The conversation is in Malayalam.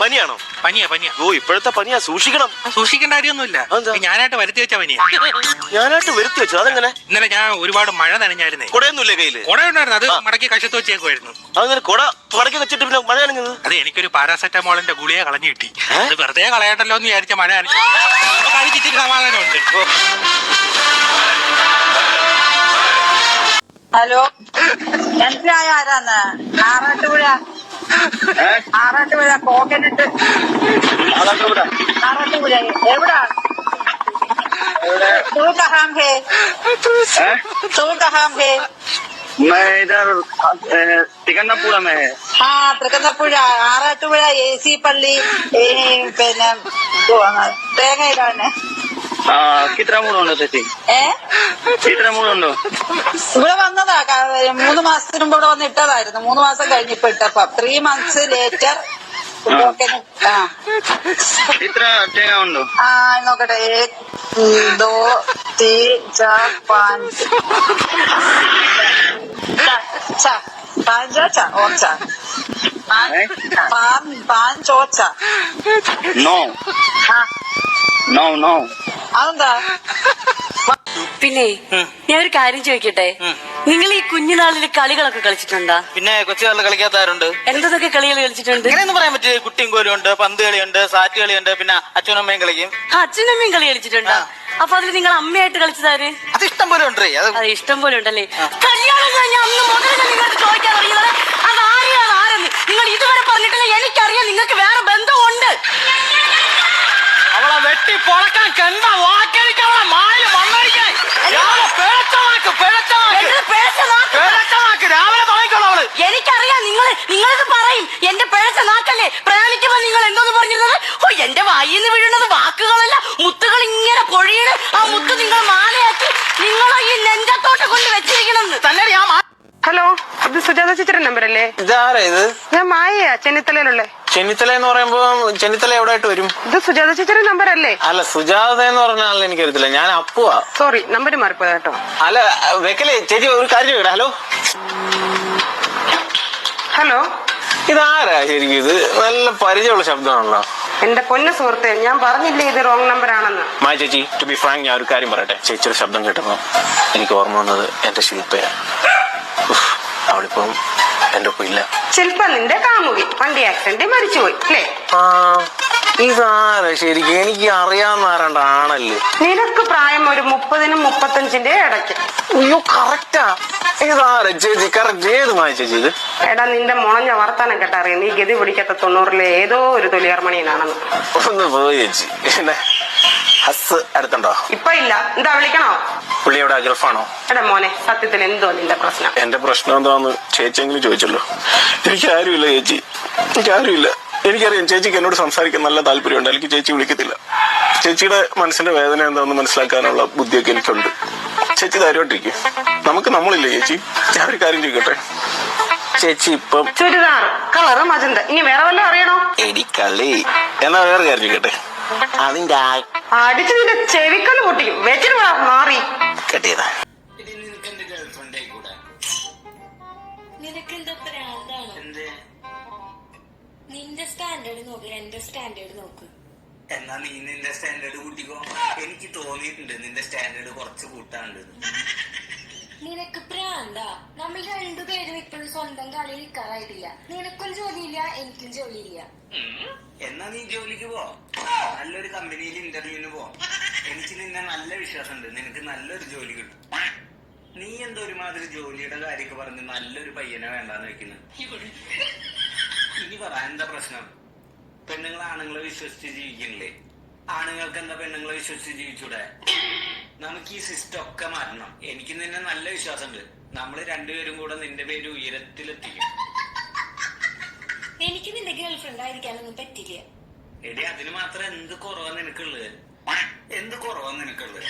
പനിയാണോ? പനിയാ പനിയാ. ഓ ഇപ്പോഴത്തെ പനിയാ. സൂക്ഷിക്കണം. സൂക്ഷിക്കേണ്ട കാര്യമൊന്നുമില്ല. അതെന്താ? ഞാനായിട്ട് വരുത്തി വെച്ച പനിയാ. ഞാനായിട്ട് വരുത്തി വെച്ചു അതെങ്ങനെ? ഇന്നലെ ഞാൻ ഒരുപാട് മഴ നനഞ്ഞായിരുന്നേ. കുടയൊന്നുമില്ലേ കയ്യിൽ? കുട ഉണ്ടായിരുന്നു അത് മടക്കി കശത്ത് വെച്ചേക്കുമായിരുന്നു അതങ്ങനെ കുട പടക്കി വെച്ചിട്ട് പിന്നെ മഴ നനഞ്ഞത്? അത് എനിക്കൊരു പാരാസെറ്റമോളിന്റെ ഗുളിയെ കളഞ്ഞു കിട്ടി. അത് വെറുതെ കളയട്ടല്ലോ എന്ന് വിചാരിച്ച മഴ നനഞ്ഞു. അപ്പൊ കഴിച്ചിട്ട് സമാധാനമുണ്ട്. ഹലോ. മനസ്സിലായ ആരാന്ന്? ആറാട്ടുപുഴ. ആറാട്ടുപുഴ കോക്കനട്ട് ആറാട്ടുപുഴ എവിടാ तू कहाँ है तू कहाँ है मैं इधर तिकन्नापुरा में है ആ തൃക്കന്നപ്പുഴ ആറാട്ടുപുഴ എ സി പള്ളി ഈ പിന്നെ എന്തുവാ, തേങ്ങയിലാണ് എത്ര മൂന്നുണ്ടോ ചേച്ചി? എത്ര മൂന്നുണ്ടോ? ഇവിടെ വന്നതാ മൂന്ന് മാസത്തിന് മുമ്പ് ഇവിടെ വന്ന് ഇട്ടതായിരുന്നു. മൂന്ന് മാസം കഴിഞ്ഞിപ്പോ ഇട്ടപ്പം. ത്രീ മന്ത്സ് ലേറ്റർ ഇത്ര തേങ്ങ ഉണ്ടോ? ആ നോക്കട്ടെ. ദോ തീ ച പാഞ്ച് ച പാഞ്ചോ ച ഓച്ച പാഞ്ചോച്ച നോ. No no. അതെന്താ? പിന്നെ ഞാൻ ഒരു കാര്യം ചോദിക്കട്ടെ? നിങ്ങൾ ഈ കുഞ്ഞുനാളിൽ കളികളൊക്കെ കളിച്ചിട്ടുണ്ടോ? പിന്നെ കൊച്ചുകാരിൽ കളിക്കാത്തവരുണ്ട് എന്തൊക്കെ കളികൾ കളിച്ചിട്ടുണ്ട്? അങ്ങനെയൊന്നും പറയാൻ പറ്റില്ല. കുട്ടിയും കോലും ഉണ്ട് പന്ത് കളിയുണ്ട് സാറ്റ് കളിയുണ്ട് പിന്നെ അച്ഛനും അമ്മയും കളിക്കും. ആ, അച്ഛനമ്മയും കളി കളിച്ചിട്ടുണ്ടോ? അപ്പൊ അതിൽ നിങ്ങൾ അമ്മയായിട്ട് കളിച്ചതാര് അത് ഇഷ്ടം പോലെ ഉണ്ട്. അത് ഇഷ്ടം പോലെ ഉണ്ടല്ലേ? കല്യാണം കഴിഞ്ഞ അന്ന് മുതൽ നിങ്ങൾ ചോദിക്കാൻ തുടങ്ങിയത് അത് ആരെയാണ് ആരെന്ന്? നിങ്ങൾ ഇതുവരെ പറഞ്ഞിട്ടില്ല. എനിക്കറിയാം നിങ്ങൾക്ക് വേറെ ബന്ധമുണ്ട്. അവളെ വെട്ടി പൊളക്കാൻ കണ്ട ഹലോ ഇത് സുജാത ചേച്ചിയുടെ നമ്പർ അല്ലേ? ഇതാരാ ഇത്? ഞാൻ മായയാ ചെന്നിത്തലയിലുള്ളേ. ചെന്നിത്തല എന്ന് പറയുമ്പോ ചെന്നിത്തല എവിടെ ആയിട്ട് വരും? ഇത് സുജാത ചേച്ചിയുടെ നമ്പർ അല്ലേ? അല്ല സുജാത എന്ന് പറഞ്ഞാൽ എനിക്കറിയത്തില്ല ഞാൻ അപ്പുവാ. സോറി നമ്പർ മാറിപ്പോയത് കേട്ടോ. അല്ല വെക്കലേ ചേച്ചി ഒരു കാര്യം ഇവിടെ ഹലോ? ഹലോ? ഇതാരാ ശരിക്കും ഇത്? നല്ല പരിചയമുള്ള ശബ്ദമാണല്ലോ. എന്റെ പൊന്ന സുഹൃത്തെ ഞാൻ പറഞ്ഞില്ലേ ഇത് റോങ് നമ്പർ ആണെന്ന്? മായ ചേച്ചി ടു ബി ഫ്രാങ്ക് ഞാൻ ഒരു കാര്യം പറയട്ടെ. ചേച്ചിയുടെ ശബ്ദം കേട്ടപ്പോ എനിക്ക് ഓർമ്മ വന്നത് എന്റെ ശില്പയാ. ഉഫ്, അവളിപ്പം എന്റെ ഒപ്പം ഇല്ല. ശില്പ നിന്റെ കാമുകി. വണ്ടി ആക്സിഡന്റ് മരിച്ചുപോയി അല്ലേ? ആ ഇതാരാ ശരിക്കും? എനിക്ക് അറിയാവുന്ന ആരാണ്ട് ആണല്ലേ? നിനക്ക് പ്രായം ഒരു മുപ്പതിനും മുപ്പത്തഞ്ചിന്റെ ഇടയ്ക്ക്. അയ്യോ കറക്റ്റാ ഇതാരാ ചേച്ചി? കറക്റ്റ് ഏത് മായ ചേച്ചി ഇത്? എടാ നിന്റെ മുളഞ്ഞ വർത്താനം കേട്ടറിയാം നീ ഗതി പിടിക്കാത്ത തൊണ്ണൂറിലെ ഏതോ ഒരു തൊലിയർമണിയനാണെന്ന് ഒന്ന് പോയി ചേച്ചി. പിന്നെ ഹസ് അടുത്തുണ്ടോ ഇപ്പൊ ഇല്ല. എന്താ വിളിക്കണോ? പുള്ളി എവിടെ? ഗൾഫാണോ? എടാ മോനെ സത്യത്തിൽ എന്തോ നിന്റെ പ്രശ്നം. എന്റെ പ്രശ്നം എന്താന്ന് ചേച്ചിയെങ്കിലും ചോദിച്ചല്ലോ. എനിക്ക് ആരുമില്ല ചേച്ചി. എനിക്ക് ആരുമില്ല. എനിക്കറിയാം ചേച്ചിക്ക് എന്നോട് സംസാരിക്കാൻ നല്ല താല്പര്യമുണ്ട്. എനിക്ക് ചേച്ചി വിളിക്കത്തില്ല. ചേച്ചിയുടെ മനസ്സിന്റെ വേദന എന്താണെന്ന് മനസ്സിലാക്കാനുള്ള ബുദ്ധിയൊക്കെ എനിക്കുണ്ട്. ചേച്ചി ധൈര്യമായിട്ടിരിക്കും. നമുക്ക് നമ്മളില്ലേ ചേച്ചി? ഞാൻ ഒരു കാര്യം ചോദിക്കട്ടെ? ചേച്ചി ഇപ്പം ചുരിദാർ കളറ് മജന്ത. ഇനി വേറെ വല്ലതും അറിയണോ? എനിക്കല്ലേ എന്നാ വേറെ കാര്യം ചോദിക്കട്ടെ? അതിന്റെ അടിച്ചു നിന്റെ ചെവിക്കന്ന് പൊട്ടിക്കും വെച്ചിട്ട് സ്റ്റാൻഡേർഡ് നോക്ക് എന്റെ സ്റ്റാൻഡേർഡ് നോക്ക്. എന്നാ നീ നിന്റെ സ്റ്റാൻഡേർഡ് കൂട്ടിക്കോ? എനിക്ക് തോന്നിയിട്ടുണ്ട് നിന്റെ സ്റ്റാൻഡേർഡ് കുറച്ച് കൂട്ടാണ്ട്. നിനക്ക് പ്രാന്താ? നമ്മൾ രണ്ടുപേരും ഇപ്പോഴും സ്വന്തം കളിയിൽ നിൽക്കാറായിട്ടില്ല നിനക്കും ജോലിയില്ല എനിക്കും ജോലിയില്ല. എന്നാ നീ ജോലിക്ക് പോ. നല്ലൊരു കമ്പനിയിൽ ഇന്റർവ്യൂവിന് പോ. എനിക്ക് നിന്നെ നല്ല വിശ്വാസമുണ്ട്. നിനക്ക് നല്ലൊരു ജോലി കിട്ടും. നീ എന്തോ ഒരുമാതിരി ജോലിയുടെ കാര്യമൊക്കെ പറഞ്ഞ് നല്ലൊരു പയ്യനെ വേണ്ടാന്ന് വെക്കുന്നത് ഇനി പറ എന്താ പ്രശ്നം? പെണ്ണുങ്ങൾ ആണുങ്ങളെ വിശ്വസിച്ച് ജീവിക്കണില്ലേ ആണുങ്ങൾക്ക് എന്താ പെണ്ണുങ്ങളെ വിശ്വസിച്ച് ജീവിച്ചൂടെ? നമുക്ക് ഈ സിസ്റ്റം ഒക്കെ മാറ്റണം. എനിക്ക് നിന്നെ നല്ല വിശ്വാസമുണ്ട്. നമ്മൾ രണ്ടുപേരും കൂടെ നിന്റെ പേര് ഉയരത്തിലെത്തിക്കും. എനിക്ക് നിന്റെ ഗേൾഫ്രണ്ട് ആയിരിക്കാനൊന്നും പറ്റില്ല. എടി അതിന് മാത്രം എന്ത് കുറവാ നിനക്കുള്ളത്? എന്ത് കുറവാ നിനക്കുള്ളത്?